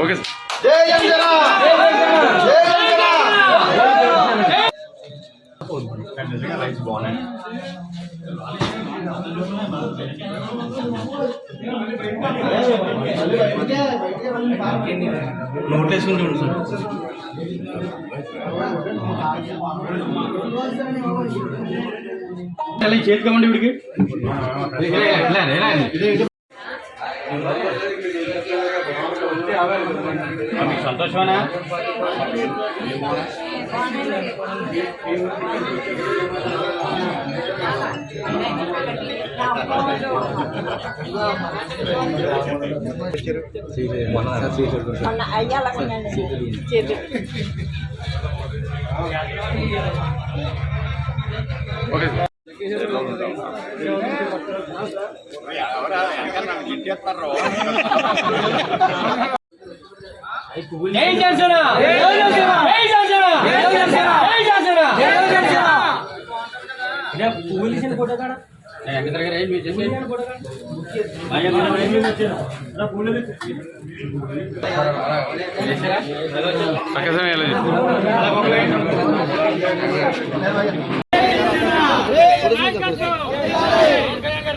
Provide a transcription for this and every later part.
Okay sir జై జనసేన జై జనసేన నిజంగా రైస్ బాగున్నాయి నోట్లేసుకుని చూడండి సార్ చేతి కమ్మండి వీడికి మీకు సంతోషమేనా మొన్న అయ్యాలండి చేతులు ఓకే సార్ జై జనసేన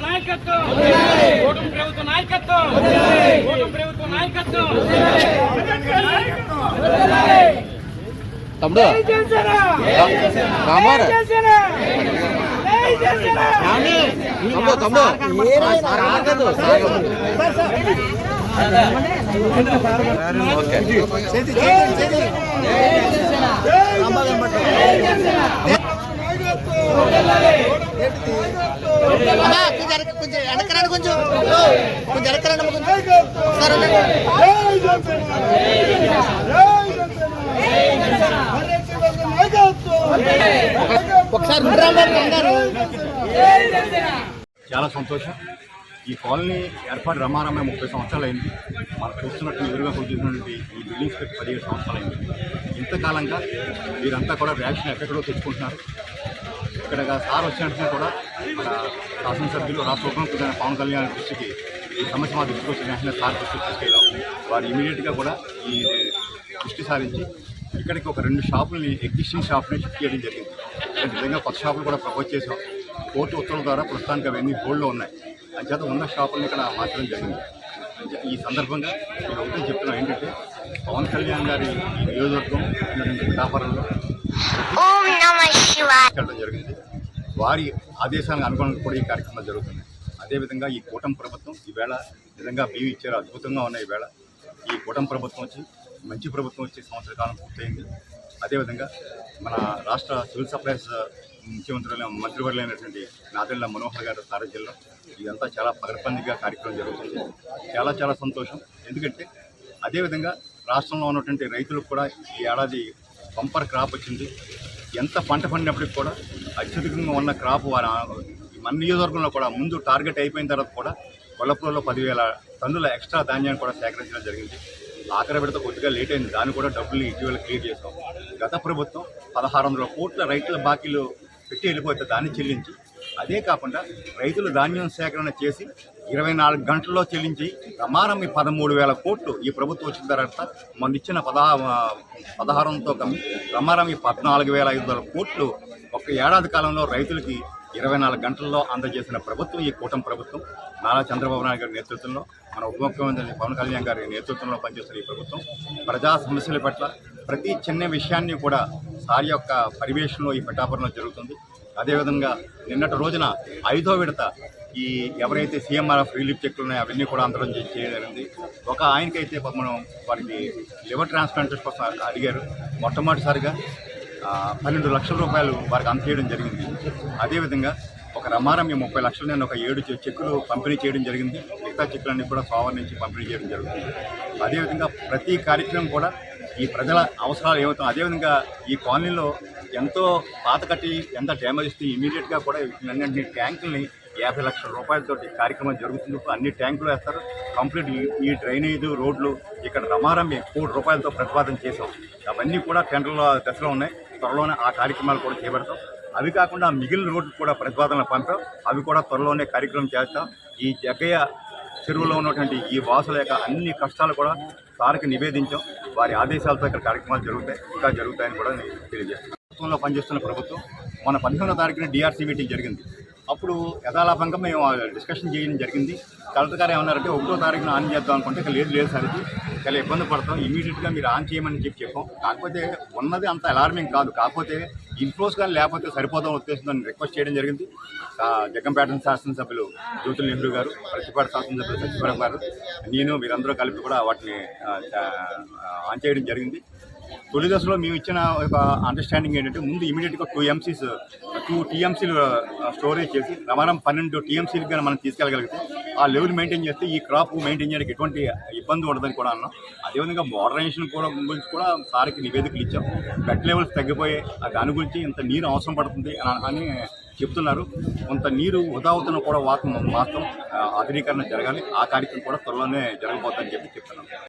నాయకత్వం ఓటమి ప్రభుత్వ నాయకత్వం ఓటమి ప్రభుత్వ నాయకత్వం తమ్ముడు రామారా తమ్ముడు ఒకసారి చాలా సంతోషం. ఈ కాలనీ ఏర్పాటు రమారమ్మ ముప్పై సంవత్సరాలు అయింది మనం చూస్తున్నట్టు ఎదురుగా కూర్చున్నటువంటి ఈ బిల్డింగ్స్ పెట్టి పదిహేడు సంవత్సరాలు అయింది ఇంతకాలంగా వీరంతా కూడా ర్యాక్షన్ ఎక్కడెక్కడో తెచ్చుకుంటున్నారు? ఇక్కడ సార్ వచ్చినట్టుగా కూడా మన శాసనసభ్యులు రాష్ట్ర ఉప పవన్ కళ్యాణ్ దృష్టికి ఈ సమస్య మా దృష్టికి వచ్చిన వెంటనే సార్ దృష్టికి తీసుకెళ్ళాం. వారు ఇమీడియట్గా కూడా ఈ దృష్టి సారించి ఇక్కడికి ఒక రెండు షాపుల్ని ఎగ్జిస్టింగ్ షాప్ని షిఫ్ట్ చేయడం జరిగింది. అంటే నిజంగా కొత్త షాపులు కూడా ప్రపోజ్ చేసాం కోర్టు ఉత్తర్వుల ద్వారా ప్రస్తుతానికి అవన్నీ హోల్డ్లో ఉన్నాయి. అంచేత ఉన్న షాపుల్ని ఇక్కడ మార్చడం జరిగింది. ఈ సందర్భంగా నేను ఒకటే చెప్తున్నా ఏంటంటే పవన్ కళ్యాణ్ గారి నియోజకవర్గం వ్యాపారంలో ఓం జరిగింది. వారి ఆదేశాలకు అనుగుణంగా కూడా ఈ కార్యక్రమాలు జరుగుతున్నాయి. అదేవిధంగా ఈ కూటమి ప్రభుత్వం ఈవేళ నిజంగా బియ్యం ఇచ్చారు. అద్భుతంగా ఉన్నాయి ఈవేళ. ఈ కూటమి ప్రభుత్వం వచ్చి మంచి ప్రభుత్వం వచ్చి సంవత్సర కాలం పూర్తయింది. అదేవిధంగా మన రాష్ట్ర సివిల్ సప్లైస్ ముఖ్యమంత్రులు మంత్రివర్యులైనటువంటి నాదెళ్ళ మనోహర్ గారి సారథ్యంలో ఇదంతా చాలా పగడబందిగా కార్యక్రమం జరుగుతుంది. చాలా చాలా సంతోషం. ఎందుకంటే అదేవిధంగా రాష్ట్రంలో ఉన్నటువంటి రైతులకు కూడా ఈ ఏడాది బంపర్ క్రాప్ వచ్చింది. ఎంత పంట పండినప్పటికి కూడా అత్యధికంగా ఉన్న క్రాప్ వారి మన నియోజకవర్గంలో కూడా ముందు టార్గెట్ అయిపోయిన తర్వాత కూడా కొల్లపూర్లో పదివేల టన్నుల ఎక్స్ట్రా ధాన్యాన్ని కూడా సేకరించడం జరిగింది. ఆఖరి విడత కొద్దిగా లేట్ అయింది. దాన్ని కూడా డబ్బులు ఇటీవల క్లియర్ చేసాం. గత ప్రభుత్వం పదహారు వందల కోట్ల రైతుల బాకీలు పెట్టి వెళ్ళిపోతే దాన్ని చెల్లించి అదే కాకుండా రైతులు ధాన్యం సేకరణ చేసి ఇరవై నాలుగు గంటల్లో చెల్లించి ప్రమాణం ఈ పదమూడు వేల కోట్లు ఈ ప్రభుత్వం వచ్చిన తర్వాత మొన్న ఇచ్చిన పదహా పదహారు వందలతో కమ్మి ప్రమాణం ఈ పద్నాలుగు వేల ఐదు వందల కోట్లు ఒక ఏడాది కాలంలో రైతులకి ఇరవై నాలుగు గంటల్లో అందజేసిన ప్రభుత్వం ఈ కూటమి ప్రభుత్వం. నారా చంద్రబాబు నాయుడు గారి నేతృత్వంలో మన ఉప ముఖ్యమంత్రి పవన్ కళ్యాణ్ గారి నేతృత్వంలో పనిచేస్తున్న ఈ ప్రభుత్వం. ప్రజా సమస్యల పట్ల ప్రతి చిన్న విషయాన్ని కూడా సారి యొక్క పరివేషంలో ఈ పిఠాపురంలో జరుగుతుంది. అదేవిధంగా నిన్నటి రోజున ఐదో విడత ఈ ఎవరైతే సీఎంఆర్ఎఫ్ రిలీఫ్ చెక్లు ఉన్నాయో అవన్నీ కూడా అందరం చే- చేయగలిగింది ఒక ఆయనకైతే మనం వారికి లివర్ ట్రాన్స్ప్లాంటేషన్ కోసం అడిగారు. మొట్టమొదటిసారిగా పన్నెండు లక్షల రూపాయలు వారికి అందజేయడం జరిగింది. అదేవిధంగా ఒక రమారం ఈ ముప్పై లక్షలు నేను ఒక ఏడు చెక్కులు పంపిణీ చేయడం జరిగింది. మిగతా చెక్కులన్నీ కూడా సోమవారం నుంచి పంపిణీ చేయడం జరుగుతుంది అదేవిధంగా ప్రతి కార్యక్రమం కూడా ఈ ప్రజల అవసరాలు ఏమవుతాయి అదేవిధంగా ఈ కాలనీలో ఎంతో పాత కట్టి ఎంత డ్యామేజ్ ఇస్తే ఇమీడియట్గా కూడా అన్నింటినీ ట్యాంకుల్ని యాభై లక్షల రూపాయలతోటి కార్యక్రమం జరుగుతుంది అన్ని ట్యాంకులు వేస్తారు. కంప్లీట్ ఈ- డ్రైనేజ్ రోడ్లు ఇక్కడ రమారం కోటి రూపాయలతో ప్రతిపాదన చేసాం అవన్నీ కూడా టెండర్ల దశలో ఉన్నాయి. త్వరలోనే ఆ కార్యక్రమాలు కూడా చేపడతాం. అవి కాకుండా మిగిలిన రోడ్లు కూడా ప్రతిపాదనలు పంపాం. అవి కూడా త్వరలోనే కార్యక్రమం చేస్తాం. ఈ జగ్గయ్య చెరువులో ఉన్నటువంటి ఈ వాసుల యొక్క అన్ని కష్టాలు కూడా సార్కి నివేదించాం. వారి ఆదేశాలతో ఇక్కడ కార్యక్రమాలు జరుగుతాయి. ఇంకా జరుగుతాయని కూడా నేను తెలియజేస్తాను ప్రభుత్వంలో పనిచేస్తున్న ప్రభుత్వం మన పదిహేనో తారీఖున డిఆర్సీ మీటింగ్ జరిగింది. అప్పుడు యథాలాపంగా మేము డిస్కషన్ చేయడం జరిగింది. కలెక్టర్ గారు ఏమన్నారంటే ఒకటో తారీఖున ఆన్ చేద్దాం అనుకుంటే ఇక లేదు లేదు సార్ ఇది. చాలా ఇబ్బంది పడతాం. ఇమీడియట్గా మీరు ఆన్ చేయమని చెప్పి చెప్పాం. కాకపోతే ఉన్నది అంత అలార్మింగ్ కాదు. కాకపోతే ఇన్ఫ్లోస్ కానీ లేకపోతే సరిపోదాం ఉద్దేశంతో రిక్వెస్ట్ చేయడం జరిగింది. ఆ, జగ్గంపేట శాసనసభ్యులు జ్యోతుల నెహ్రూ గారు ప్రతిపాట శాసనసభ్యులు సత్యవరం గారు నేను మీరందరూ కలిపి కూడా వాటిని ఆన్ చేయడం జరిగింది. తొలి దశలో మేము ఇచ్చిన ఒక అండర్స్టాండింగ్ ఏంటంటే ముందు ఇమీడియట్గా టూ ఎంసీస్ టూ టీఎంసీలు స్టోరేజ్ చేసి రమారం పన్నెండు టీఎంసీలు కానీ మనం తీసుకెళ్ళగలిగితే ఆ లెవెల్ మెయింటైన్ చేస్తే ఈ క్రాప్ మెయింటైన్ చేయడానికి ఎటువంటి ఇబ్బంది ఉండదని కూడా అన్నాం. అదేవిధంగా మోడరైజేషన్ కూడా గురించి కూడా సార్కి నివేదికలు ఇచ్చాం. బెడ్ లెవెల్స్ తగ్గిపోయాయి. దాని గురించి ఇంత నీరు అవసరం పడుతుంది అని- అని చెప్తున్నారు. కొంత నీరు వృధా అవుతున్న కూడా వాస్తవం వాస్తవం ఆధునీకరణ జరగాలి. ఆ కార్యక్రమం కూడా త్వరలోనే జరగబోతుందని చెప్పి చెప్తున్నాం.